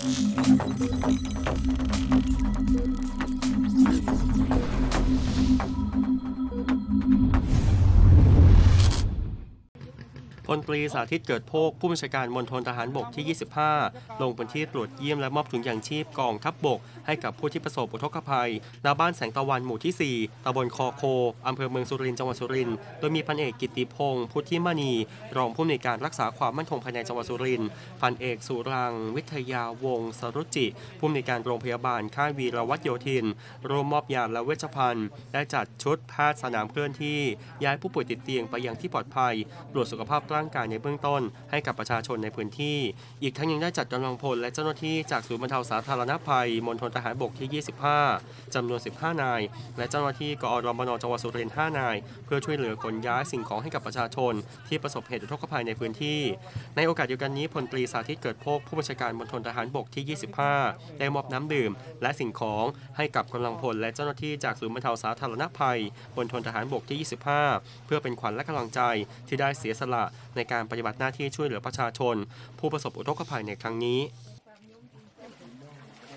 Thank you. พลตรีสาธิตเกิดโภคผู้บัญชาการมณฑลทหารบกที่ 25 ลงพื้นที่ตรวจเยี่ยมและมอบถุงยางชีพกองทัพบบก ให้กับผู้ที่ประสบอุทกภัยณบ้านแสงตะวันหมู่ที่ 4ตำบลคอโคอำเภอเมืองสุรินทร์จังหวัดสุรินทร์โดยมีพันเอกกิติพงศ์พุทธิมณี รองผู้อำนวยการรักษาความมั่นคงภายในจังหวัดสุรินทร์พันเอกสุรัง วิทยาวงศ์สรุจิ ผู้อำนวยการโรงพยาบาลค่ายวีรวัตโยธินร่วมมอบยาและเวชภัณฑ์ได้จัดชุดแพทย์สนามเคลื่อนที่ ย้ายผู้ป่วยติดเตียงไปยังที่ปลอดภัยตรวจสุขภาพร่างกายในเบื้องต้น ให้กับประชาชนในพื้นที่ อีกทั้งยังได้จัดกำลังพลและเจ้าหน้าที่จากศูนย์บรรเทาสาธารณภัยมณฑลทหารบกที่ 25 จำนวน 15 นาย และเจ้าหน้าที่กอรมนจังหวัดสุรินทร์5นาย เพื่อช่วยเหลือขนย้ายสิ่งของให้กับประชาชน ที่ประสบเหตุอุทกภัยในพื้นที่ ในโอกาสเดียวกันนี้พลตรีสาธิตเกิดโภคผู้บัญชาการมณฑลทหารบกที่ 25 ได้มอบน้ำดื่ม และสิ่งของให้กับกำลังพลและเจ้าหน้าที่จากศูนย์บรรเทาสาธารณภัยมณฑลทหารบกที่ 25 เพื่อเป็นขวัญและกำลังใจที่ได้เสียสละในการปฏิบัติหน้าที่ช่วยเหลือประชาชน ผู้ประสบอุทกภัยในครั้งนี้